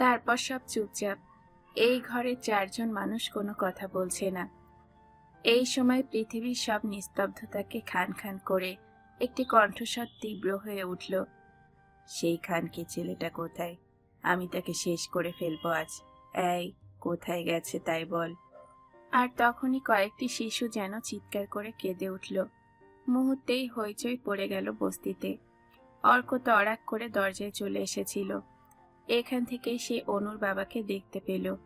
তারপর সব চুপচাপ। এই ঘরে চারজন মানুষ কোনো কথা বলছে না। এই সময় পৃথিবীর সব নিস্তব্ধতাকে খান খান করে একটি কণ্ঠস্বর তীব্র হয়ে উঠল, সেই খানকে ছেলেটা কোথায়? আমি তাকে শেষ করে ফেলব আজ। এই, কোথায় গেছে তাই বল। আর তখনই কয়েকটি শিশু যেন চিৎকার করে কেঁদে উঠল। মুহূর্তেই হইচই পড়ে গেল বস্তিতে। অর্ক তড়াক করে দরজায় চলে এসেছিল। এখান থেকেই সে অনুর বাবাকে দেখতে পেল।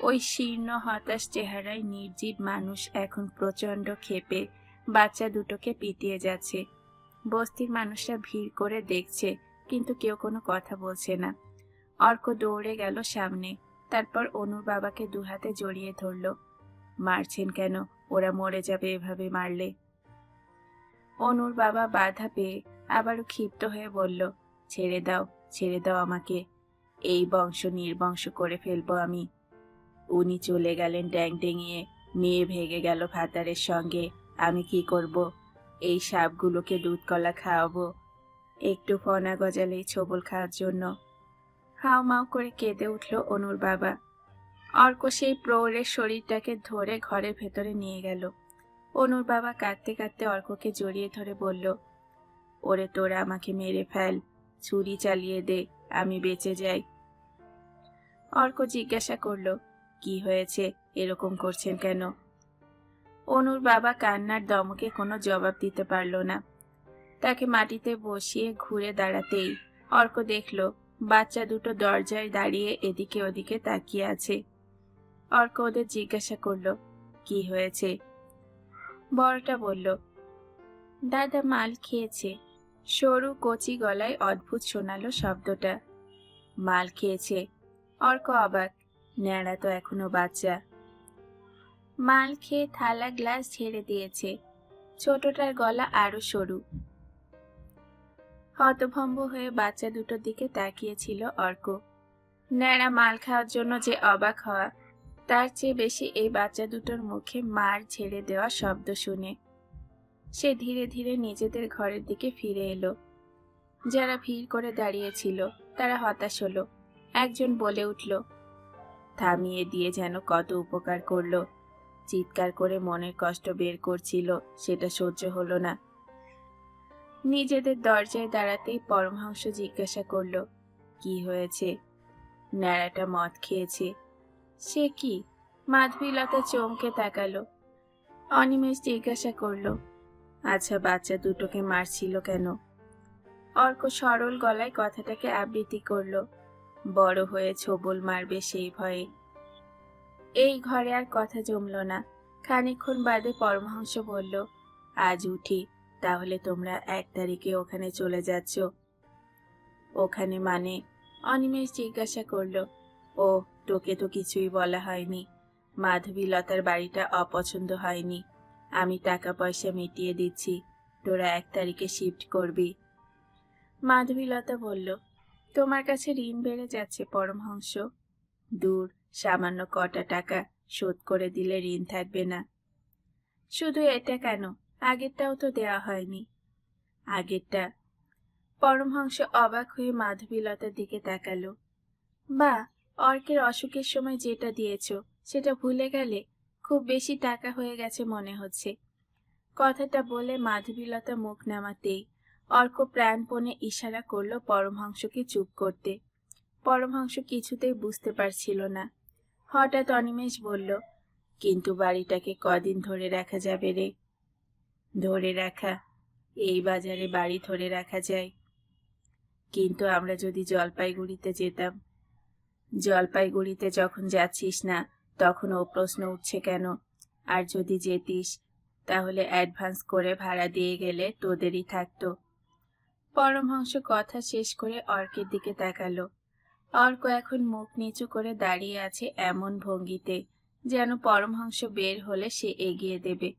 ওই শীর্ণ, হতাশ চেহারায় নির্জীব মানুষ এখন প্রচণ্ড ক্ষেপে, বাচ্চা দুটোকে পিটিয়ে যাচ্ছে। বস্তির মানুষরা ভিড় করে দেখছে, কিন্তু কেউ কোনো কথা বলছে না। অর্ক দৌড়ে গেল সামনে, তারপর অনুর বাবাকে দুহাতে জড়িয়ে ধরল। মারছেন কেন? ওরা মরে যাবে এভাবে মারলে। অনুর বাবা বাধা পেয়ে আবারও ক্ষিপ্ত হয়ে বলল, ছেড়ে দাও ছেড়ে দাও আমাকে। এই বংশ নির্বংশ করে ফেলব আমি। উনি চলে গেলেন ড্যাং ডেঙিয়ে মেয়ে ভেঙে গেল ভাতারের সঙ্গে। আমি কি করব? এই সাপগুলোকে দুধ কলা খাওয়াবো। একটু ফনা গজালেই ছবল খাওয়ার জন্য। হাও মাও করে কেঁদে উঠল অনুর বাবা। অর্ক সেই প্রৌঢ়ের শরীরটাকে ধরে ঘরের ভেতরে নিয়ে গেল। অনুর বাবা কাঁদতে কাঁদতে অর্ককে জড়িয়ে ধরে বলল, ওরে তোরা আমাকে মেরে ফেল। ছুরি চালিয়ে দে। আমি বেঁচে যাই। অর্ক জিজ্ঞাসা করল, কি হয়েছে? এরকম করছেন কেন? অনুর বাবা কান্নার দমকে কোনো জবাব দিতে পারল না। তাকে মাটিতে বসিয়ে ঘুরে দাঁড়াতেই অর্ক দেখল, বাচ্চা দুটো দরজায় দাঁড়িয়ে এদিকে ওদিকে তাকিয়ে আছে। অর্ক ওদের জিজ্ঞাসা করল, কি হয়েছে? বড়টা বলল, দাদা মাল খেয়েছে। সরু কচি গলায় অদ্ভুত শোনালো শব্দটা। মাল খেয়েছে। অর্ক অবাক। ন্যাড়া তো এখনও বাচ্চা। মাল খেয়ে থালা গ্লাস ছেড়ে দিয়েছে। ছোটটার গলা আরও সরু। হতভম্ব হয়ে বাচ্চা দুটোর দিকে তাকিয়েছিল অর্ক। ন্যাড়া মাল খাওয়ার জন্য যে অবাক হওয়া, তার চেয়ে বেশি এই বাচ্চা দুটোর মুখে মার ছেড়ে দেওয়া শব্দ শুনে। সে ধীরে ধীরে নিজেদের ঘরের দিকে ফিরে এলো। যারা ভিড় করে দাঁড়িয়েছিল, তারা হতাশ হলো। একজন বলে উঠল, থামিয়ে দিয়ে যেন কত উপকার করল। চিৎকার করে মনের কষ্ট বের করছিল, সেটা সহ্য হলো না। নিজেদের দরজায় দাঁড়াতেই পরমহংস জিজ্ঞাসা করল, কি হয়েছে? ন্যাড়াটা মদ খেয়েছে। সে কি? মাধবীলতা চমকে তাকালো। অনিমেষ জিজ্ঞাসা করল আচ্ছা বাচ্চা দুটোকে মারছিল কেন? অর্ক সরল গলায় কথাটাকে আবৃত্তি করল। বড় হয়ে ছোবল মারবে সেই ভয়ে। এই ঘরে আর কথা জমল না। খানিকক্ষণ বাদে পরমহংস বলল, আজ উঠি, তাহলে তোমরা এক তারিখে ওখানে চলে যাচ্ছ। ওখানে মানে? অনিমেষ জিজ্ঞাসা করল ও তোকে তো কিছুই বলা হয়নি। মাধবীলতার বাড়িটা অপছন্দ হয়নি। আমি টাকা পয়সা মিটিয়ে দিচ্ছি। তোরা এক তারিখে শিফট করবি। মাধবীলতা বলল, তোমার কাছে ঋণ বেড়ে যাচ্ছে পরমহংস। দূর, সামান্য কটা টাকা শোধ করে দিলে ঋণ থাকবে না। শুধু এটা কেন? আগেরটাও তো দেওয়া হয়নি। আগেরটা? পরমহংস অবাক হয়ে মাধবীলতার দিকে তাকালো। বা অর্কের অসুখের সময় যেটা দিয়েছ, সেটা ভুলে গেলে খুব বেশি টাকা হয়ে গেছে মনে হচ্ছে। কথাটা বলে মাধবীলতা মুখ নামাতেই অর্ক প্রাণপণে ইশারা করল পরমহংসকে চুপ করতে। পরমহংস কিছুতেই বুঝতে পারছিল না। হঠাৎ অনিমেষ বলল, কিন্তু বাড়িটাকে কদিন ধরে রাখা যাবে রে? ধরে রাখা? এই বাজারে বাড়ি ধরে রাখা যায়। কিন্তু আমরা যদি জলপাইগুড়িতে যেতাম, জলপাইগুড়িতে যখন যাচ্ছিস না তখন ও প্রশ্ন উঠছে কেন? আর যদি যেতিস, তাহলে অ্যাডভান্স করে ভাড়া দিয়ে গেলে তোদেরই থাকতো। পরমহংস কথা শেষ করে অর্কের দিকে তাকালো। অর্ক এখন মুখ নিচু করে দাঁড়িয়ে আছে এমন ভঙ্গিতে যেন পরমহংস বের হলে সে এগিয়ে দেবে।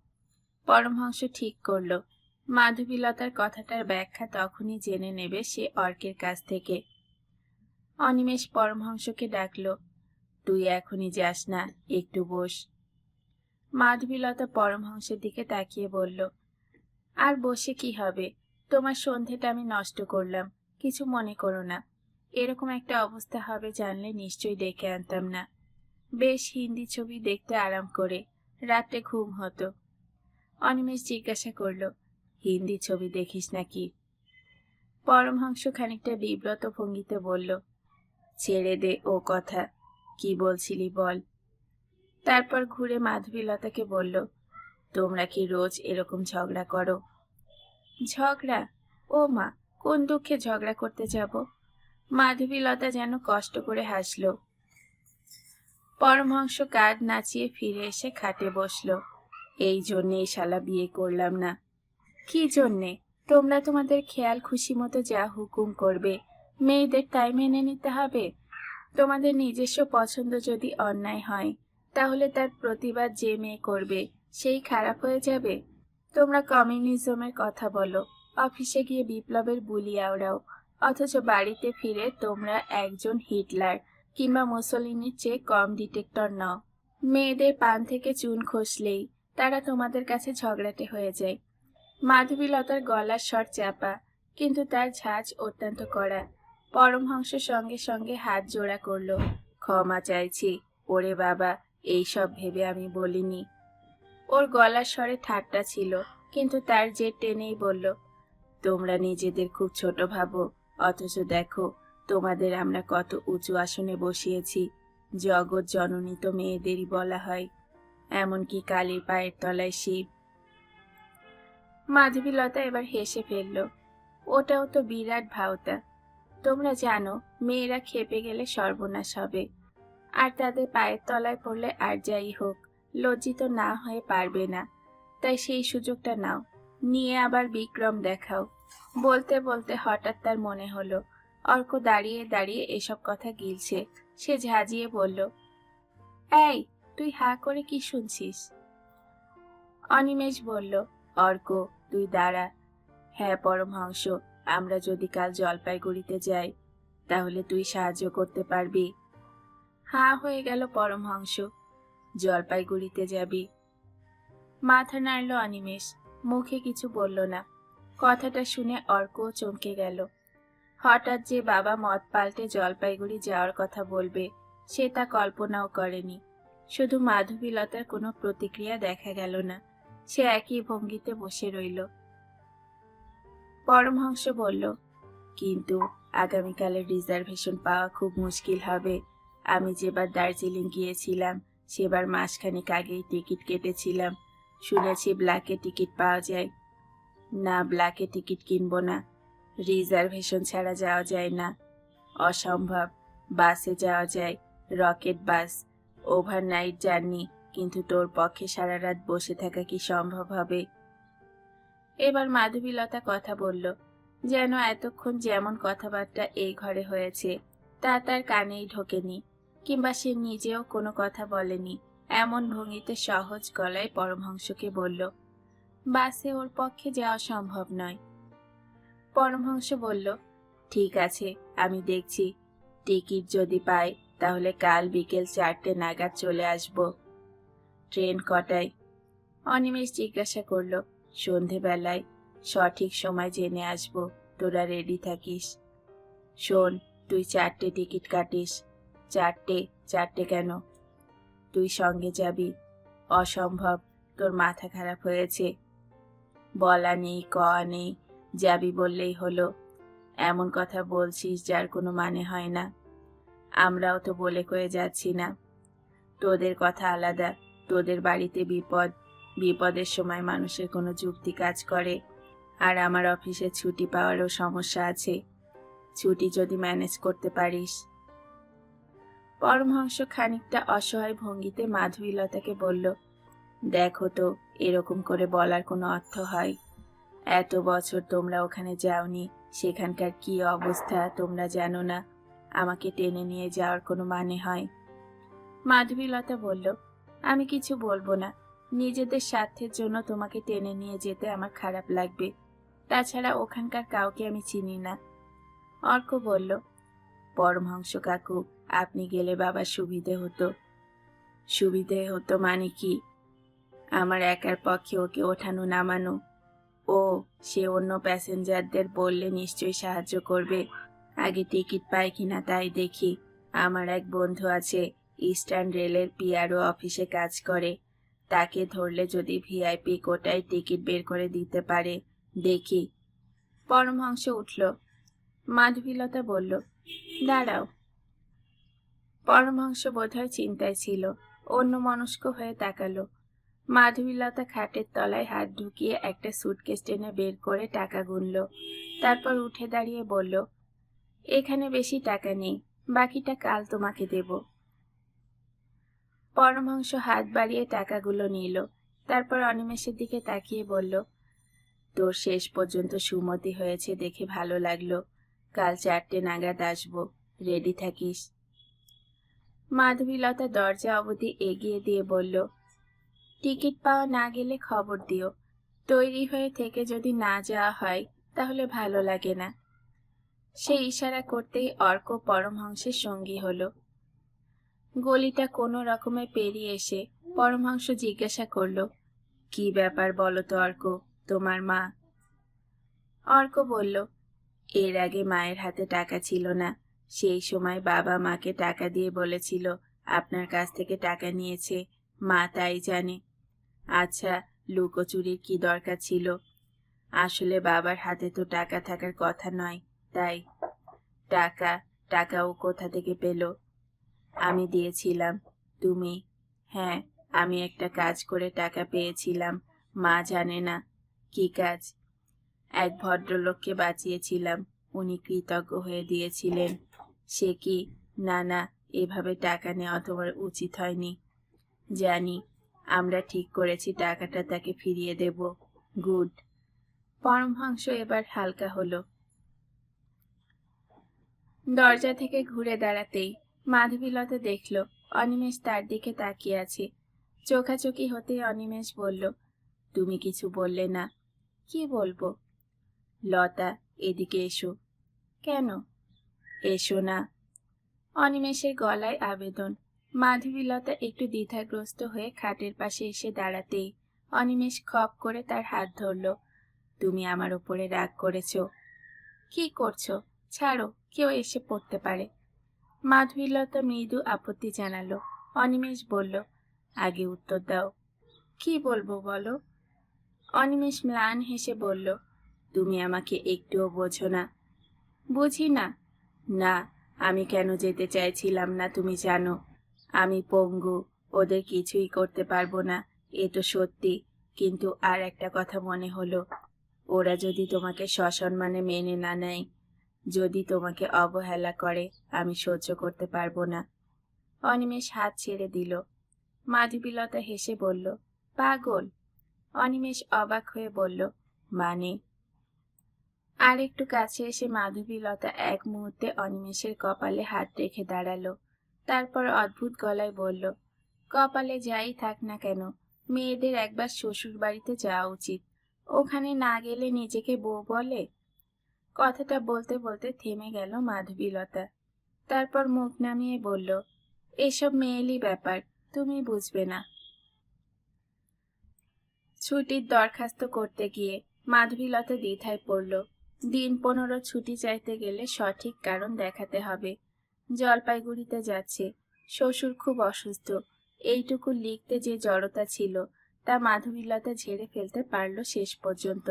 পরমহংস ঠিক করল। মাধবীলতার কথাটার ব্যাখ্যা তখনই জেনে নেবে সে অর্কের কাছ থেকে। অনিমেষ পরমহংসকে ডাকলো তুই এখনই যাস না, একটু বস। মাধবীলতা পরমহংসের দিকে তাকিয়ে বলল, আর বসে কি হবে? তোমার সন্ধেটা আমি নষ্ট করলাম, কিছু মনে করো না। এরকম একটা অবস্থা হবে জানলে নিশ্চয়ই ডেকে আনতাম না। বেশ হিন্দি ছবি দেখতে আরাম করে রাত্রে ঘুম হতো। অনিমেষ জিজ্ঞাসা করল, হিন্দি ছবি দেখিস নাকি? পরমহংস খানিকটা বিব্রত ভঙ্গিতে বলল, ছেড়ে দে ও কথা। কি বলছিলি বল। তারপর ঘুরে মাধবীলতাকে বলল, তোমরা কি রোজ এরকম ঝগড়া করো? ঝগড়া? ও মা, কোন দুঃখে ঝগড়া করতে যাব? মাধবীলতা যেন কষ্ট করে হাসল। পরমহংস কাঁধ নাচিয়ে ফিরে এসে খাটে বসল। এই জন্যেই শালা বিয়ে করলাম না। কি জন্যে? তোমরা তোমাদের খেয়াল খুশি মতো যা হুকুম করবে, মেয়েদের তাই মেনে নিতে হবে। তোমাদের নিজস্ব পছন্দ যদি অন্যায় হয়, তাহলে তার প্রতিবাদ যে মেয়ে করবে, সেই খারাপ হয়ে যাবে। তোমরা কমিউনিজমের কথা বলো, অফিসে গিয়ে বিপ্লবের বুলি আওড়াও, অথচ বাড়িতে ফিরে তোমরা একজন হিটলার কিংবা মুসলিনের চেয়ে কম ডিটেক্টর নাও। মেয়েদের পান থেকে চুন খসলেই তারা তোমাদের কাছে ঝগড়াটে হয়ে যায়। মাধবীলতার গলার স্বর চাপা, কিন্তু তার ঝাঁজ অত্যন্ত কড়া। পরমহংস সঙ্গে সঙ্গে হাত জোড়া করল। ক্ষমা চাইছি। ওরে বাবা এইসব ভেবে আমি বলিনি। ওর গলার স্বরে ঠাট্টা ছিল, কিন্তু তার যে টেনেই বলল, তোমরা নিজেদের খুব ছোট ভাবো, অথচ দেখো, তোমাদের আমরা কত উঁচু আসনে বসিয়েছি। জগৎ জননী তো মেয়েদেরই বলা হয়, এমনকি কালীর পায়ের তলায় শিব। মাধবীলতা এবার হেসে ফেলল, ওটাও তো বিরাট ভাওতা। তোমরা জানো, মেয়েরা খেপে গেলে সর্বনাশ হবে। আর তাদের পায়ের তলায় পড়লে আর যাই হোক, লজ্জিত না হয়ে পারবে না। তাই সেই সুযোগটা নাও। নিয়ে আবার বিক্রম দেখাও। বলতে বলতে হঠাৎ তার মনে হলো, অর্ক দাঁড়িয়ে দাঁড়িয়ে এসব কথা গিলছে। সে ঝাঁজিয়ে বলল, এই, তুই হা করে কি শুনছিস? অনিমেষ বলল, অর্ক, তুই দাঁড়া। হ্যাঁ পরমহংস আমরা যদি কাল জলপাইগুড়িতে যাই, তাহলে তুই সাহায্য করতে পারবি। হা হয়ে গেল পরমহংস। জলপাইগুড়িতে যাবি। মাথা নাড়ল অনিমেষ। মুখে কিছু বলল না। কথাটা শুনে অর্ক চমকে গেল। হঠাৎ যে বাবা মদ পাল্টে জলপাইগুড়ি যাওয়ার কথা বলবে, সে তা কল্পনাও করেনি। শুধু মাধবীলতার কোনো প্রতিক্রিয়া দেখা গেল না। সে একই ভঙ্গিতে বসে রইল। পরমহংস বলল, কিন্তু আগামীকালের রিজার্ভেশন পাওয়া খুব মুশকিল হবে। আমি যেবার দার্জিলিং গিয়েছিলাম, সেবার মাসখানেক আগেই টিকিট কেটেছিলাম। শুনেছি ব্ল্যাকে টিকিট পাওয়া যায়। না, ব্ল্যাকে টিকিট কিনবো না। রিজার্ভেশন ছাড়া যাওয়া যায় না। অসম্ভব। বাসে যাওয়া যায়। Rocket bus. Overnight journey. কিন্তু তোর পক্ষে সারা রাত বসে থাকা কি সম্ভব হবে? এবার মাধবীলতা কথা বলল, যেন এতক্ষণ যেমন কথাবার্তা এই ঘরে হয়েছে, তা তার কানেই ঢোকেনি, কিংবা সে নিজেও কোনো কথা বলেনি। এমন ভঙ্গিতে সহজ গলায় পরমহংসকে বলল, বাসে ওর পক্ষে যাওয়া সম্ভব নয়। পরমহংস বলল, ঠিক আছে, আমি দেখছি। টিকিট যদি পাই, তাহলে কাল বিকেল চারটে নাগাদ চলে আসব। ট্রেন কটায়? অনিমেষ জিজ্ঞাসা করল সন্ধেবেলায় সঠিক সময় জেনে আসব, তোরা রেডি থাকিস। শোন, তুই চারটে টিকিট কাটিস। চারটে? চারটে কেন? তুই সঙ্গে যাবি। অসম্ভব, তোর মাথা খারাপ হয়েছে। বলা নেই, কওয়া নেই, যাবি বললেই হলো। এমন কথা বলছিস যার কোনো মানে হয় না। আমরাও তো বলে কয়ে যাচ্ছি না। তোদের কথা আলাদা, তোদের বাড়িতে বিপদ বিপদের সময় মানুষের কোনো যুক্তি কাজ করে। আর আমার অফিসে ছুটি পাওয়ারও সমস্যা আছে। ছুটি যদি ম্যানেজ করতে পারিস। পরমহংস খানিকটা অসহায় ভঙ্গিতে মাধবীলতাকে বলল, দেখো তো, এরকম করে বলার কোনো অর্থ হয়। এত বছর তোমরা ওখানে যাওনি, সেখানকার কি অবস্থা তোমরা জানো না। আমাকে টেনে নিয়ে যাওয়ার কোনো মানে হয়? মাধবীলতা বলল, আমি কিছু বলব না। নিজেদের স্বার্থের জন্য তোমাকে টেনে নিয়ে যেতে আমার খারাপ লাগবে। তাছাড়া ওখানকার কাউকে আমি চিনি না। অর্ক বলল, পরমহংস কাকু, আপনি গেলে বাবার সুবিধে হতো। সুবিধে হতো মানে কি? আমার একার পক্ষে ওকে ওঠানো নামানো। ও, সে অন্য প্যাসেঞ্জারদের বললে নিশ্চয়ই সাহায্য করবে। আগে টিকিট পাই কিনা তাই দেখি। আমার এক বন্ধু আছে, ইস্টার্ন রেলের পিআরও অফিসে কাজ করে। তাকে ধরলে যদি ভিআইপি কোটায় টিকিট বের করে দিতে পারে। দেখি। পরমহংস উঠল। মাধবীলতা বলল, দাঁড়াও। পরমহংস বোধহয় চিন্তায় ছিল, অন্য মনস্ক হয়ে তাকালো। মাধবীলতা খাটের তলায় হাত ঢুকিয়ে একটা সুটকেস টেনে বের করে টাকা গুনল। তারপর উঠে দাঁড়িয়ে বলল, এখানে বেশি টাকা নেই, বাকিটা কাল তোমাকে দেব। পরমহংস হাত বাড়িয়ে টাকাগুলো নিল। তারপর অনিমেষের দিকে তাকিয়ে বলল, তোর শেষ পর্যন্ত সুমতি হয়েছে দেখে ভালো লাগল। কাল চারটে নাগাদ আসব। রেডি থাকিস। মাধবীলতা দরজা অবধি এগিয়ে দিয়ে বলল, টিকিট পাওয়া না গেলে খবর দিও। তৈরি হয়ে থেকে যদি না যাওয়া হয়, তাহলে ভালো লাগে না। সে ইশারা করতেই অর্ক পরমহংসের সঙ্গী হলো। গলিটা কোনো রকমে পেরিয়ে এসে পরমহংস জিজ্ঞাসা করল, কি ব্যাপার বলো তো, অর্ক? তোমার মা? অর্ক বলল, এর আগে মায়ের হাতে টাকা ছিল না। সেই সময় বাবা মাকে টাকা দিয়ে বলেছিল, আপনার কাছ থেকে টাকা নিয়েছে, মা তাই জানে। আচ্ছা লুকোচুরির কি দরকার ছিল? আসলে বাবার হাতে তো টাকা থাকার কথা নয়, তাই। টাকা টাকা ও কোথা থেকে পেল? আমি দিয়েছিলাম। তুমি? হ্যাঁ আমি একটা কাজ করে টাকা পেয়েছিলাম। মা জানে না। কি কাজ? এক ভদ্রলোককে বাঁচিয়েছিলাম। উনি কৃতজ্ঞ হয়ে দিয়েছিলেন। সে কি? না না, এভাবে টাকা নেওয়া তোমার উচিত হয়নি। জানি, আমরা ঠিক করেছি, টাকাটা তাকে ফিরিয়ে দেব। গুড। পরমহংস এবার হালকা হলো। দরজা থেকে ঘুরে দাঁড়াতেই মাধবীলতা দেখল, অনিমেষ তার দিকে তাকিয়ে আছে। চোখাচোখি হতেই অনিমেষ বলল, তুমি কিছু বললে না। কি বলব? লতা, এদিকে এসো। কেন? এসো না। অনিমেষের গলায় আবেদন। মাধবীলতা একটু দ্বিধাগ্রস্ত হয়ে খাটের পাশে এসে দাঁড়াতেই অনিমেষ খপ করে তার হাত ধরল, তুমি আমার উপরে রাগ করেছ। কি করছ? ছাড়ো, কেউ এসে পড়তে পারে। মাধবীলতা মৃদু আপত্তি জানালো। অনিমেষ বলল, আগে উত্তর দাও। কি বলব বলো? অনিমেষ ম্লান হেসে বলল, তুমি আমাকে একটুও বোঝো না। বুঝি না। না, আমি কেন যেতে চাইছিলাম না তুমি জানো। আমি পঙ্গু, ওদের কিছুই করতে পারব না, এ তো সত্যি। কিন্তু আর একটা কথা মনে হলো, ওরা যদি তোমাকে সসম্মানে মেনে না নেয় যদি তোমাকে অবহেলা করে, আমি সহ্য করতে পারব না। অনিমেষ হাত ছেড়ে দিল। মাধবীলতা হেসে বলল, পাগল। অনিমেষ অবাক হয়ে বলল মানে? আর একটু কাছে এসে মাধবীলতা এক মুহূর্তে অনিমেষের কপালে হাত রেখে দাঁড়াল। তারপর অদ্ভুত গলায় বলল, কপালে যাই থাক না কেন, মেয়েদের একবার শ্বশুর বাড়িতে যাওয়া উচিত। ওখানে না গেলে নিজেকে বউ বলে? কথাটা বলতে বলতে থেমে গেল মাধবীলতা। তারপর মুখ নামিয়ে বলল, এসব মেয়েলি ব্যাপার, তুমি বুঝবে না। ছুটির দরখাস্ত করতে গিয়ে মাধবীলতা দ্বিধায় পড়ল। দিন পনেরো ছুটি চাইতে গেলে সঠিক কারণ দেখাতে হবে। জলপাইগুড়িতে যাচ্ছে, শ্বশুর খুব অসুস্থ। এইটুকু লিখতে যে জড়তা ছিল, তা মাধবীলতা ঝেড়ে ফেলতে পারল শেষ পর্যন্ত।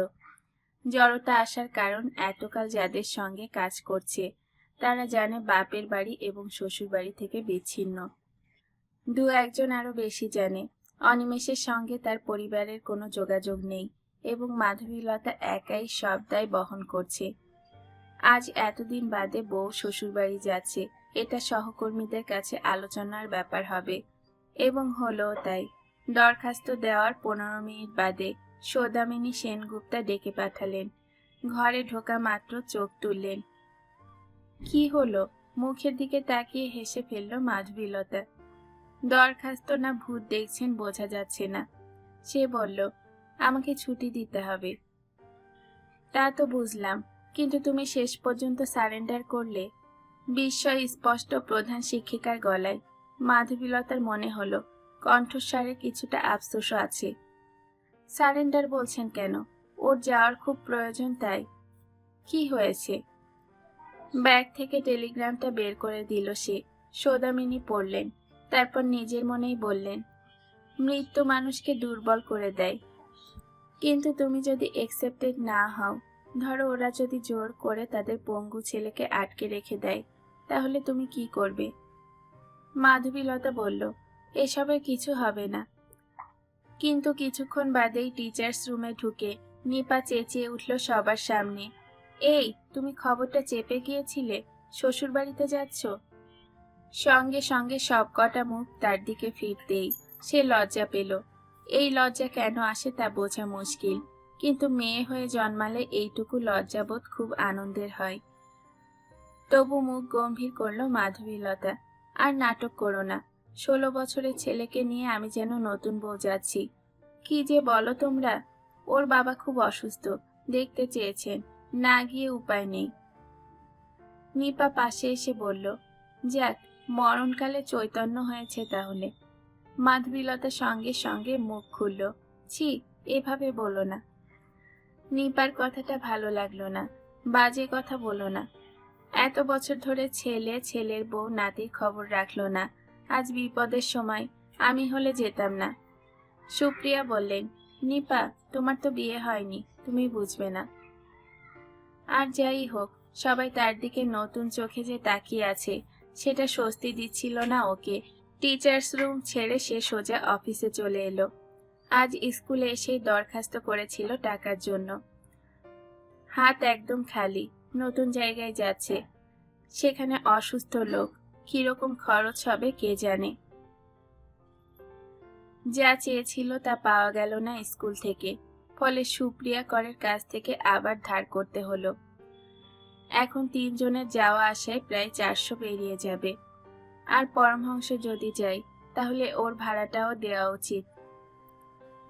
জড়তা আসার কারণ এতকাল যাদের সঙ্গে কাজ করছে, তারা জানে বাপের বাড়ি এবং শ্বশুর বাড়ি থেকে বিচ্ছিন্ন। দু একজন আরও বেশি জানে, অনিমেষের সঙ্গে তার পরিবারের কোনো যোগাযোগ নেই এবং মাধবীলতা একাই সব দায় বহন করছে। আজ এতদিন বাদে বউ শ্বশুরবাড়ি যাচ্ছে, এটা সহকর্মীদের কাছে আলোচনার ব্যাপার হবে। এবং হলো তাই, দরখাস্ত দেওয়ার পনেরো মিনিট বাদে সৌদামিনী সেনগুপ্তা ডেকে পাঠালেন। ঘরে ঢোকা মাত্র চোখ তুললেন। কি হলো? মুখের দিকে তাকিয়ে হেসে ফেলল মাধবীলতা। দরখাস্ত না ভূত দেখছেন বোঝা যাচ্ছে না। সে বলল, আমাকে ছুটি দিতে হবে। তা তো বুঝলাম, কিন্তু তুমি শেষ পর্যন্ত সারেন্ডার করলে? বিস্ময় স্পষ্ট প্রধান শিক্ষিকার গলায় মাধবীলতার মনে হলো, কণ্ঠস্বরে কিছুটা আফসোসও আছে। সারেন্ডার বলছেন কেন? ওর যাওয়ার খুব প্রয়োজন তাই। কি হয়েছে? ব্যাগ থেকে টেলিগ্রামটা বের করে দিল সে। সৌদামিনী পড়লেন, তারপর নিজের মনেই বললেন, মৃত্যু মানুষকে দুর্বল করে দেয়। কিন্তু তুমি যদি একসেপ্টেড না হও, ধরো ওরা যদি জোর করে তাদের পঙ্গু ছেলেকে আটকে রেখে দেয়, তাহলে তুমি কি করবে? মাধবীলতা বলল, এসবের কিছু হবে না। কিন্তু কিছুক্ষণ বাদেই টিচার্স রুমে ঢুকে নিপা চেঁচিয়ে উঠল সবার সামনে। এই, তুমি খবরটা চেপে গিয়েছিলে? শ্বশুর বাড়িতে যাচ্ছ? সঙ্গে সঙ্গে সব কটা মুখ তার দিকে ফিরতেই সে লজ্জা পেল। এই লজ্জা কেন আসে তা বোঝা মুশকিল, কিন্তু মেয়ে হয়ে জন্মালে এইটুকু লজ্জাবোধ খুব আনন্দের হয়। তবু মুখ গম্ভীর করল মাধবীলতা, আর নাটক করো না। ষোলো বছরের ছেলেকে নিয়ে আমি যেন নতুন বউ যাচ্ছি। কি যে বলো তোমরা? ওর বাবা খুব অসুস্থ, দেখতে চেয়েছেন, না গিয়ে উপায় নেই। নিপা পাশে এসে বলল, যাক, মরণকালে চৈতন্য হয়েছে তাহলে। মাধবীলতা সঙ্গে সঙ্গে মুখ খুলল, ছি, এভাবে বলো না। নিপার কথাটা ভালো লাগল না, বাজে কথা বলো না। এত বছর ধরে ছেলে, ছেলের বউ নাতির খবর রাখল না আজ বিপদের সময়, আমি হলে যেতাম না। সুপ্রিয়া বললেন, নিপা, তোমার তো বিয়ে হয়নি, তুমি বুঝবে না। আর যাই হোক, সবাই তার দিকে নতুন চোখে যে তাকিয়ে আছে, সেটা স্বস্তি দিচ্ছিল না ওকে। টিচার্স রুম ছেড়ে সে সোজা অফিসে চলে এলো। আজ স্কুলে এসেই দরখাস্ত করেছিল টাকার জন্য। হাত একদম খালি, নতুন জায়গায় যাচ্ছে। সেখানে অসুস্থ লোক কীরকম খরচ হবে কে জানে। যা চেয়েছিল তা পাওয়া গেল না স্কুল থেকে, ফলে সুপ্রিয়া করের কাছ থেকে আবার ধার করতে হলো। এখন তিনজনের যাওয়া আসায় প্রায় চারশো পেরিয়ে যাবে। আর পরমহংস যদি যাই তাহলে ওর ভাড়াটাও দেওয়া উচিত।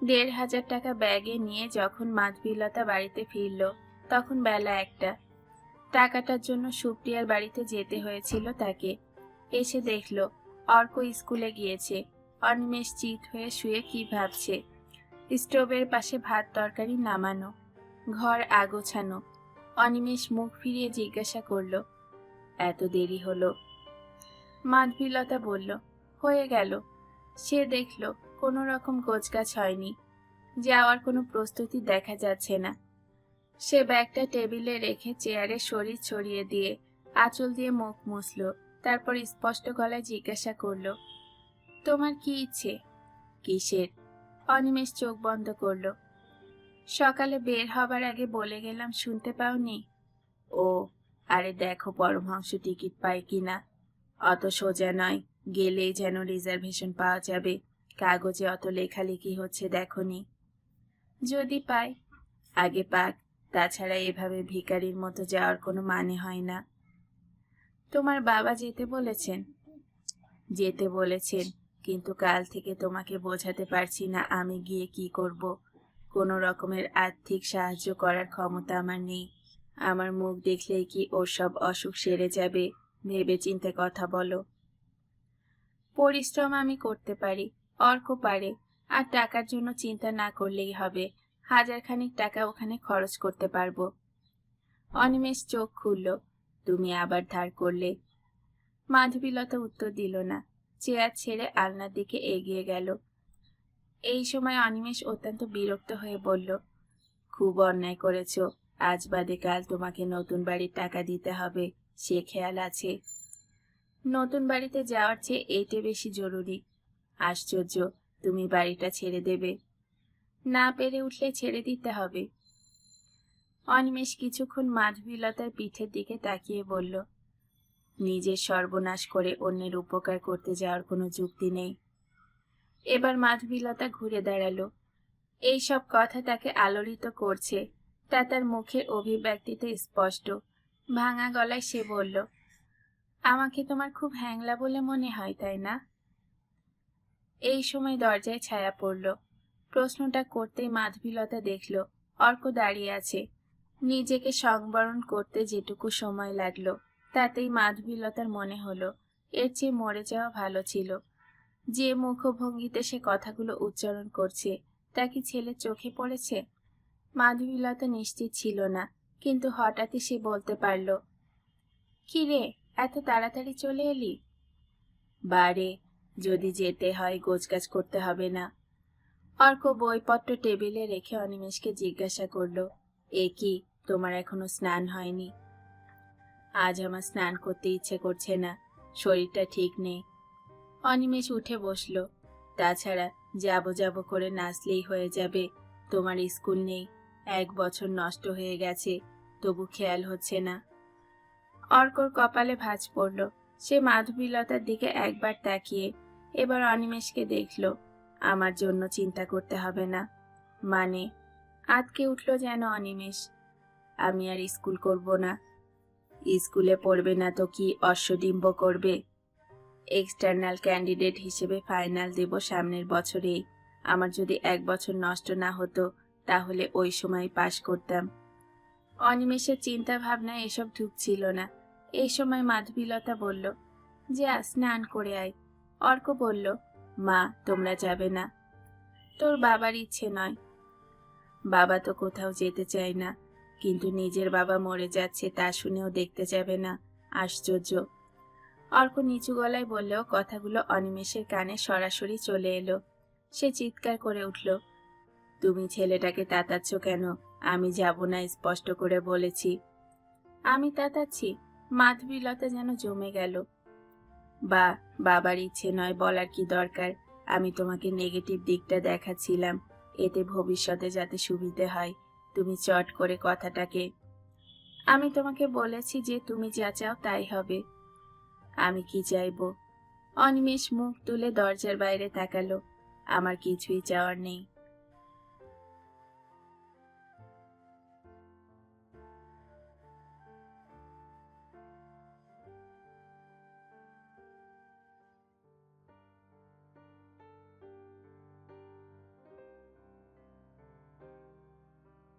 দেড় হাজার টাকা ব্যাগে নিয়ে যখন মাধবীলতা বাড়িতে ফিরল, তখন বেলা একটা। টাকাটার জন্য সুপ্রিয়ার বাড়িতে যেতে হয়েছিল তাকে। এসে দেখল, অর্ক স্কুলে গিয়েছে। অনিমেষ চিত হয়ে শুয়ে কি ভাবছে? স্টোভের পাশে ভাত তরকারি নামানো, ঘর আগোছানো। অনিমেষ মুখ ফিরিয়ে জিজ্ঞাসা করল, এত দেরি হলো? মাধবীলতা বলল, হয়ে গেল। সে দেখল কোনো রকম গোছগাছ হয়নি। যাওয়ার কোনো প্রস্তুতি দেখা যাচ্ছে না। সে ব্যাগটা টেবিলে রেখে চেয়ারে শরীর ছড়িয়ে দিয়ে আঁচল দিয়ে মুখ মুছল। তারপর স্পষ্ট গলায় জিজ্ঞাসা করল, তোমার কি ইচ্ছে? কিসের? অনিমেষ চোখ বন্ধ করল, সকালে বের হবার আগে বলে গেলাম শুনতে পাওনি? ও, আরে দেখো পরমহংস টিকিট পায় কিনা। অত সোজা নয়, গেলেই যেন রিজার্ভেশন পাওয়া যাবে। কাগজে অত লেখালেখি হচ্ছে দেখনি। যদি পাই আগে পাক, তাছাড়া এভাবে ভিখারির মতো যাওয়ার কোনো মানে হয় না। তোমার বাবা যেতে বলেছেন? যেতে বলেছেন, কিন্তু কাল থেকে তোমাকে বোঝাতে পারছি না আমি গিয়ে কি করব। কোনো রকমের আর্থিক সাহায্য করার ক্ষমতা আমার নেই। আমার মুখ দেখলেই কি ওর সব অসুখ সেরে যাবে? ভেবে চিন্তে কথা বলো। পরিশ্রম আমি করতে পারি, অর্ক পারে, আর টাকার জন্য চিন্তা না করলেই হবে। হাজার খানিক টাকা ওখানে খরচ করতে পারব। অনিমেষ চোখ খুলল। তুমি আবার ধার করলে? মাধবীলতা উত্তর দিল না। চেয়ার ছেড়ে আলনার দিকে এগিয়ে গেল। এই সময় অনিমেষ অত্যন্ত বিরক্ত হয়ে বলল, খুব অন্যায় করেছ। আজ বাদে কাল তোমাকে নতুন বাড়ির টাকা দিতে হবে, সে খেয়াল আছে। নতুন বাড়িতে যাওয়ার চেয়ে এইটে বেশি জরুরি। আশ্চর্য, তুমি বাড়িটা ছেড়ে দেবে। না পেরে উঠলে ছেড়ে দিতে হবে। অনিমেষ কিছুক্ষণ মাধবীলতার পিঠের দিকে তাকিয়ে বলল, নিজের সর্বনাশ করে অন্যের উপকার করতে যাওয়ার কোনো যুক্তি নেই। এবার মাধবীলতা ঘুরে দাঁড়াল। এই সব কথা তাকে আলোড়িত করছে, তা তার মুখের অভিব্যক্তিতে স্পষ্ট। ভাঙা গলায় সে বলল, আমাকে তোমার খুব হ্যাংলা বলে মনে হয়, তাই না? এই সময় দরজায় ছায়া পড়ল। প্রশ্নটা করতেই মাধবীলতা দেখল, অর্ক দাঁড়িয়ে আছে। নিজেকে সংবরণ করতে যেটুকু সময় লাগল, তাতেই মাধবীলতার মনে হলো, এর চেয়ে মরে যাওয়া ভালো ছিল। যে মুখভঙ্গিতে সে কথাগুলো উচ্চারণ করছে, তা কি ছেলে চোখে পড়েছে? মাধবীলতা নিশ্চিত ছিল না, কিন্তু হঠাৎই সে বলতে পারল কি রে এত তাড়াতাড়ি চলে এলি? বারে, যদি যেতে হয় গোছগাছ করতে হবে না। অর্ক বইপত্র টেবিলে রেখে অনিমেষকে জিজ্ঞাসা করল, এ কি? তোমার এখনও স্নান হয়নি। আজ আমার স্নান করতে ইচ্ছে করছে না, শরীরটা ঠিক নেই। অনিমেষ উঠে বসল। তাছাড়া যাব যাব করে নাচলেই হয়ে যাবে। তোমার স্কুল নেই, এক বছর নষ্ট হয়ে গেছে, তবু খেয়াল হচ্ছে না। অর্কর কপালে ভাঁজ পড়ল। সে মাধবীলতার দিকে একবার তাকিয়ে এবার অনিমেষকে দেখল, আমার জন্য চিন্তা করতে হবে না। মানে আতকে উঠল যেন অনিমেষ। আমি আর স্কুল করব না। স্কুলে পড়বে না তো কি অশ্বডিম্ব করবে? এক্সটার্নাল ক্যান্ডিডেট হিসেবে ফাইনাল দেব সামনের বছরেই। আমার যদি এক বছর নষ্ট না হতো, তাহলে ওই সময় পাশ করতাম। অনিমেষের চিন্তা ভাবনা এসব ঢুকছিল না। এই সময় মাধবীলতা বলল, যে, স্নান করে আয়। অর্ক বলল, মা, তোমরা যাবে না। তোর বাবার ইচ্ছে নয়। বাবা তো কোথাও যেতে চায় না। কিন্তু নিজের বাবা মরে যাচ্ছে তা শুনেও দেখতে যাবে না। আশ্চর্য। অর্ক নিচু গলায় বললেও কথাগুলো অনিমেষের কানে সরাসরি চলে এলো। সে চিৎকার করে উঠল, তুমি ছেলেটাকে তাতাচ্ছ কেন? আমি যাব না, স্পষ্ট করে বলেছি। আমি তাতাচ্ছি? মাধবীলতা যেন জমে গেল। বা, বাবার ইচ্ছে নয় বলার কি দরকার? আমি তোমাকে নেগেটিভ দিকটা দেখাচ্ছিলাম। এতে ভবিষ্যতে যাতে সুবিধে হয়। তুমি চট করে কথাটাকে, আমি তোমাকে বলেছি যে তুমি যা চাও তাই হবে। আমি কি চাইব? অনিমেষ মুখ তুলে দরজার বাইরে তাকালো। আমার কিছুই চাওয়ার নেই।